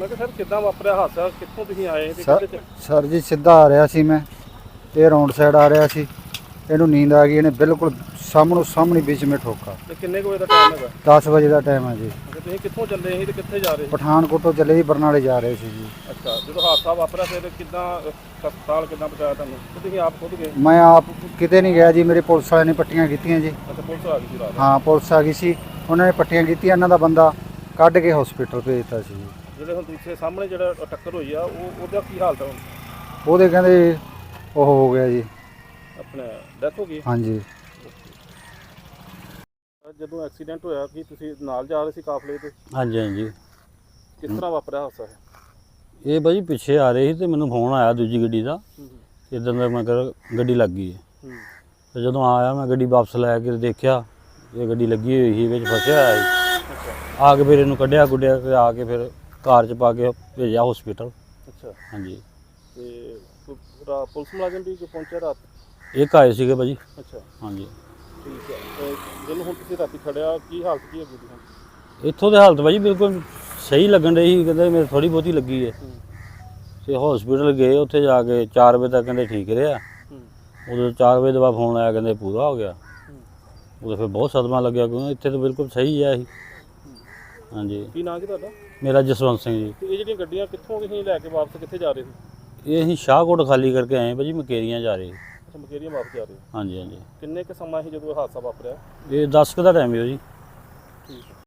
ਮੈਂ ਕਿਹਾ ਸਰ ਕਿੱਦਾਂ ਵਾਪਰਿਆ ਹਾਦਸਾ? ਕਿੱਥੋਂ ਤੁਸੀਂ ਆਏ ਤੇ ਸਰ ਕਿੱਥੇ ਚ? ਸਰ ਜੀ ਸਿੱਧਾ ਆ ਰਿਹਾ ਸੀ ਮੈਂ। ਇਹ ਰੌਂਡ ਸਾਈਡ ਆ ਰਿਹਾ ਸੀ। ਇਹਨੂੰ ਨੀਂਦ ਆ ਗਈ। ਇਹਨੇ ਬਿਲਕੁਲ ਸਾਹਮਣੋਂ ਸਾਹਮਣੇ ਵਿੱਚ ਮੇ ਠੋਕਾ। ਤੇ ਕਿੰਨੇ ਕੁ ਵਜੇ ਦਾ ਟਾਈਮ ਹੈਗਾ? 10 ਵਜੇ ਦਾ ਟਾਈਮ ਹੈ ਜੀ। ਤੁਸੀਂ ਕਿੱਥੋਂ ਚੱਲੇ ਸੀ ਤੇ ਕਿੱਥੇ ਜਾ ਰਹੇ ਸੀ? ਪਠਾਨਕੋਟੋਂ ਚੱਲੇ ਜੀ ਬਰਨਾਲੇ ਜਾ ਰਹੇ ਸੀ ਜੀ। ਅੱਛਾ ਜਦੋਂ ਹਾਦਸਾ ਵਾਪਰਿਆ ਫਿਰ ਕਿੱਦਾਂ ਅਹ, ਹਸਪਤਾਲ ਕਿੱਦਾਂ ਪਹੁੰਚਾਇਆ ਤੁਹਾਨੂੰ? ਤੇ ਤੁਸੀਂ ਆਪ ਖੁਦ ਗਏ? ਮੈਂ ਆਪ ਕਿਤੇ ਨਹੀਂ ਗਿਆ ਜੀ। ਮੇਰੇ ਪੁਲਿਸ ਵਾਲਿਆਂ ਨੇ ਪੱਟੀਆਂ ਕੀਤੀਆਂ ਜੀ। ਅੱਛਾ ਪੁਲਿਸ ਆ ਗਈ ਸੀ ਰਾਤ? ਹਾਂ ਪੁਲਿਸ ਆ ਗਈ ਸੀ। ਉਹਨਾਂ ਨੇ ਪੱਟੀਆਂ ਕੀਤੀਆਂ। ਇਹਨਾਂ ਦਾ ਬੰਦਾ ਕੱਢ ਕੇ ਹਸਪੀਟਲ ਭੇਜਤਾ ਸੀ ਜੀ। ਜਿਹੜੇ ਹੁਣ ਦੂਸਰੇ ਸਾਹਮਣੇ ਜਿਹੜਾ ਟੱਕਰ ਹੋਈ ਆ ਉਹ ਉਹਦਾ ਕੀ ਹਾਲਤ ਆ ਹੁਣ? ਉਹਦੇ ਕਹਿੰਦੇ ਉਹ ਹੋ ਗਿਆ ਜੀ। ਆਪਣੇ ਡੈਥ ਹੋ ਗਈ? ਹਾਂਜੀ। ਜਦੋਂ ਐਕਸੀਡੈਂਟ ਹੋਇਆ ਕੀ ਤੁਸੀਂ ਨਾਲ ਜਾ ਰਹੇ ਸੀ ਕਾਫਲੇ ਤੇ? ਹਾਂਜੀ ਹਾਂਜੀ। ਕਿਸ ਤਰ੍ਹਾਂ ਵਾਪਰਿਆ ਹਾਦਸਾ ਹੈ ਇਹ ਬਾਜੀ ਪਿੱਛੇ ਆ ਰਹੇ ਸੀ ਤੇ ਮੈਨੂੰ ਫੋਨ ਆਇਆ ਦੂਜੀ ਗੱਡੀ ਦਾ। ਇਦਾਂ ਦਾ ਮੈਂ ਕਰ ਗੱਡੀ ਲੱਗ ਗਈ ਹੈ। ਹੂੰ। ਤੇ ਜਦੋਂ ਆਇਆ ਮੈਂ ਗੱਡੀ ਵਾਪਸ ਲੈ ਕੇ ਦੇਖਿਆ ਇਹ ਗੱਡੀ ਲੱਗੀ ਹੋਈ ਸੀ ਵਿੱਚ ਫਸਿਆ ਹੋਇਆ ਸੀ। ਆ ਕੇ ਫਿਰ ਇਹਨੂੰ ਕੱਢਿਆ ਗੁੱਡਿਆ ਕੇ ਆ ਕੇ ਫਿਰ ਕਾਰ 'ਚ ਪਾ ਕੇ ਭੇਜਿਆ ਹਸਪੀਟਲ ਅੱਛਾ। ਹਾਂਜੀ। ਤੇ ਕੋਈ ਰਾ- ਪੁਲਿਸ ਮੁਲਾਜ਼ਮ ਵੀ ਕੋਈ ਪਹੁੰਚਿਆ ਰਾਤ? ਇੱਕ ਆਏ ਸੀਗੇ ਬਾਜੀ ਅੱਛਾ। ਹਾਂਜੀ। ਠੀਕ ਹੈ। ਤੇ ਜਿਹਨੂੰ ਹੁਣ ਤੁਸੀਂ ਰਾਤੀ ਖੜਿਆ ਕੀ ਹਾਲਤ ਕੀ ਹੈਗੀ ਦੀ ਹੁਣ? ਇੱਥੋਂ ਦੇ ਹਾਲਤ ਬਾਜੀ ਬਿਲਕੁਲ ਸਹੀ ਲੱਗਣ ਰਹੀ ਸੀ ਕਹਿੰਦੇ ਮੇਰੇ ਥੋੜੀ ਬਹੁਤੀ ਲੱਗੀ ਹੈ ਹੂੰ। ਤੇ ਹਸਪੀਟਲ ਗਏ ਉੱਥੇ ਜਾ ਕੇ 4 ਵਜੇ ਤੱਕ ਕਹਿੰਦੇ ਠੀਕ ਰਿਹਾ। ਹੂੰ। ਉਦੋਂ 4 ਵਜੇ ਦਾ ਬਾਅਦ ਫੋਨ ਆਇਆ ਕਹਿੰਦੇ ਪੂਰਾ ਹੋ ਗਿਆ। ਹੂੰ। ਉਦੋਂ ਫਿਰ ਬਹੁਤ ਸਦਮਾ ਲੱਗਿਆ ਕਿਉਂਕਿ ਇੱਥੇ ਤਾਂ ਬਿਲਕੁਲ ਸਹੀ ਹੈ ਇਹ। ਹਾਂਜੀ। ਕੀ ਨਾਂ ਕੀ ਤੁਹਾਡਾ? ਮੇਰਾ ਜਸਵੰਤ ਸਿੰਘ ਜੀ। ਤੇ ਇਹ ਜਿਹੜੀਆਂ ਗੱਡੀਆਂ ਕਿੱਥੋਂ ਤੁਸੀਂ ਲੈ ਕੇ ਵਾਪਸ ਕਿੱਥੇ ਜਾ ਰਹੇ ਸੀ? ਇਹ ਅਸੀਂ ਸ਼ਾਹਕੋਟ ਖਾਲੀ ਕਰਕੇ ਆਏ ਭਾਜੀ ਮਕੇਰੀਆਂ ਜਾ ਰਹੇ ਅੱਛਾ ਮਕੇਰੀਆਂ ਵਾਪਸ ਜਾ ਰਹੇ। ਹਾਂਜੀ ਹਾਂਜੀ। ਕਿੰਨੇ ਕੁ ਸਮਾਂ ਸੀ ਜਦੋਂ ਇਹ ਹਾਦਸਾ ਵਾਪਰਿਆ? ਇਹ 10 ਕੁ ਦਾ ਟਾਈਮ ਹੈ ਜੀ। ਠੀਕ।